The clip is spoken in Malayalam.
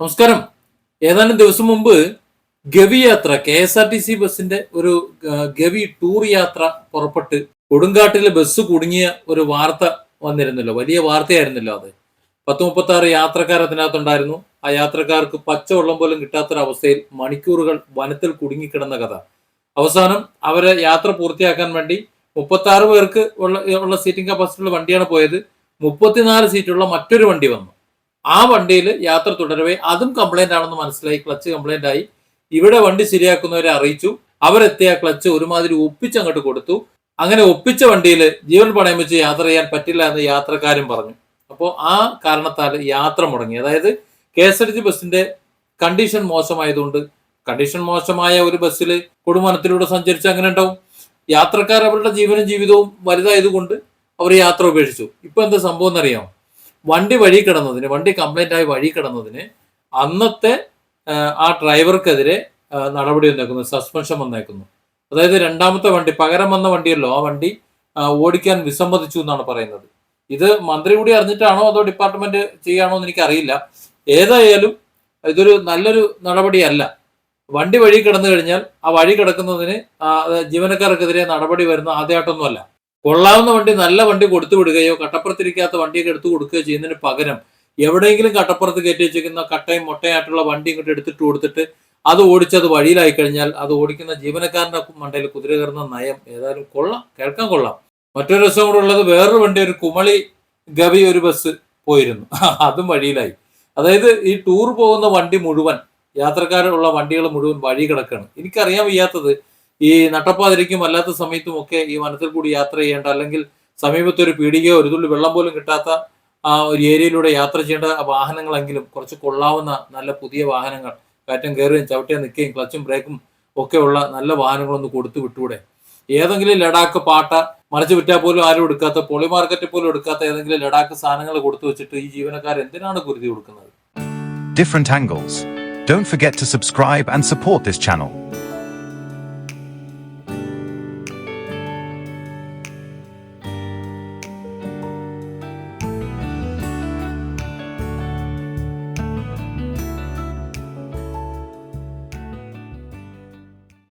നമസ്കാരം. ഏതാനും ദിവസം മുമ്പ് ഗവി യാത്ര K S R T C ബസിന്റെ ഒരു ഗവി ടൂർ യാത്ര പുറപ്പെട്ട് കൊടുങ്കാട്ടിലെ ബസ് കുടുങ്ങിയ ഒരു വാർത്ത വന്നിരുന്നല്ലോ. വലിയ വാർത്തയായിരുന്നല്ലോ അത്. പത്ത് മുപ്പത്തി ആറ് യാത്രക്കാർ അതിനകത്തുണ്ടായിരുന്നു. ആ യാത്രക്കാർക്ക് പച്ചവെള്ളം പോലും കിട്ടാത്തൊരവസ്ഥയിൽ മണിക്കൂറുകൾ വനത്തിൽ കുടുങ്ങിക്കിടന്ന കഥ. അവസാനം അവരെ യാത്ര പൂർത്തിയാക്കാൻ വേണ്ടി മുപ്പത്തി ആറ് പേർക്ക് ഉള്ള ഉള്ള സീറ്റിംഗ് കപ്പാസിറ്റിയുള്ള വണ്ടിയാണ് പോയത്. മുപ്പത്തിനാല് സീറ്റുള്ള മറ്റൊരു വണ്ടി വന്നു. ആ വണ്ടിയിൽ യാത്ര തുടരവേ. അതും കംപ്ലൈന്റ് ആണെന്ന് മനസ്സിലായി. ക്ലച്ച് കംപ്ലൈന്റ് ആയി. ഇവിടെ വണ്ടി ശരിയാക്കുന്നവരെ അറിയിച്ചു. അവരെത്തിയ ക്ലച്ച് ഒരുമാതിരി ഒപ്പിച്ച് അങ്ങോട്ട് കൊടുത്തു. അങ്ങനെ ഒപ്പിച്ച വണ്ടിയിൽ ജീവൻ പണയം വെച്ച് യാത്ര ചെയ്യാൻ പറ്റില്ല എന്ന് യാത്രക്കാരും പറഞ്ഞു. അപ്പോൾ ആ കാരണത്താൽ യാത്ര മുടങ്ങി. അതായത് കെ എസ് ആർ സി ബസ്സിന്റെ കണ്ടീഷൻ മോശമായതുകൊണ്ട് കണ്ടീഷൻ മോശമായ ഒരു ബസ്സിൽ കുടുംബനത്തിലൂടെ സഞ്ചരിച്ച് അങ്ങനെ ഉണ്ടാവും. യാത്രക്കാർ അവരുടെ ജീവനും ജീവിതവും വലുതായതുകൊണ്ട് അവർ യാത്ര ഉപേക്ഷിച്ചു. ഇപ്പൊ എന്താ സംഭവം എന്നറിയാമോ? വണ്ടി വഴി കിടന്നതിന് വണ്ടി കംപ്ലൈന്റ് ആയി വഴി കിടന്നതിന് അന്നത്തെ ആ, ഡ്രൈവർക്കെതിരെ നടപടി വന്നേക്കുന്നു സസ്പെൻഷൻ വന്നേക്കുന്നു. അതായത് രണ്ടാമത്തെ വണ്ടി പകരം വന്ന വണ്ടിയല്ലോ ആ വണ്ടി ഓടിക്കാൻ വിസമ്മതിച്ചു എന്നാണ് പറയുന്നത്. ഇത് മന്ത്രി കൂടി അറിഞ്ഞിട്ടാണോ അതോ ഡിപ്പാർട്ട്മെന്റ് ചെയ്യാണോ എന്ന് എനിക്കറിയില്ല. ഏതായാലും ഇതൊരു നല്ലൊരു നടപടിയല്ല. വണ്ടി വഴി കിടന്നു കഴിഞ്ഞാൽ ആ വഴി കിടക്കുന്നതിന് ജീവനക്കാർക്കെതിരെ നടപടി വരുന്ന ആദ്യമായിട്ടൊന്നുമല്ല. കൊള്ളാവുന്ന വണ്ടി നല്ല വണ്ടി കൊടുത്തു വിടുകയോ കട്ടപ്പുറത്തിരിക്കാത്ത വണ്ടിയൊക്കെ എടുത്തു കൊടുക്കുകയോ ചെയ്യുന്നതിന് പകരം എവിടെയെങ്കിലും കട്ടപ്പുറത്ത് കയറ്റി വെച്ചിരിക്കുന്ന കട്ടയും മുട്ടയായിട്ടുള്ള വണ്ടി ഇങ്ങോട്ട് എടുത്തിട്ട് കൊടുത്തിട്ട് അത് ഓടിച്ചത് വഴിയിലായി കഴിഞ്ഞാൽ അത് ഓടിക്കുന്ന ജീവനക്കാരന്റെ മണ്ടയിൽ കുതിര കയറുന്ന നയം ഏതായാലും കൊള്ളാം. കേൾക്കാൻ കൊള്ളാം. മറ്റൊരു ദിവസം കൂടെ ഉള്ളത് വേറൊരു വണ്ടി ഒരു കുമളി ഗവി ഒരു ബസ് പോയിരുന്നു. അതും വഴിയിലായി. അതായത് ഈ ടൂർ പോകുന്ന വണ്ടി മുഴുവൻ യാത്രക്കാരുള്ള വണ്ടികൾ മുഴുവൻ വഴി കിടക്കാണ് എനിക്കറിയാൻ വയ്യാത്തത് ഈ നട്ടപ്പാതിരിക്കും അല്ലാത്ത സമയത്തും ഒക്കെ ഈ വനത്തിൽ കൂടി യാത്ര ചെയ്യേണ്ട അല്ലെങ്കിൽ സമീപത്ത് ഒരു പീടികയോ ഒരു തുള്ളി വെള്ളം പോലും കിട്ടാത്ത ആ ഒരു ഏരിയയിലൂടെ യാത്ര ചെയ്യേണ്ട വാഹനങ്ങളെങ്കിലും കുറച്ച് കൊള്ളാവുന്ന നല്ല പുതിയ വാഹനങ്ങൾ കയറ്റം കയറുകയും ചവിട്ടിയാൽ നിൽക്കുകയും ക്ലച്ചും ബ്രേക്കും ഒക്കെ ഉള്ള നല്ല വാഹനങ്ങളൊന്ന് കൊടുത്തു വിട്ടൂടെ ഏതെങ്കിലും ലഡാക്ക് പാട്ട മറിച്ച് വിറ്റാൽ പോലും ആരും എടുക്കാത്ത പൊളി മാർക്കറ്റ് പോലും എടുക്കാത്ത ഏതെങ്കിലും ലഡാക്ക് സാധനങ്ങൾ കൊടുത്തു വെച്ചിട്ട് ഈ ജീവനക്കാർ എന്തിനാണ് കുരുതി കൊടുക്കുന്നത്. Don't forget to subscribe and support this channel.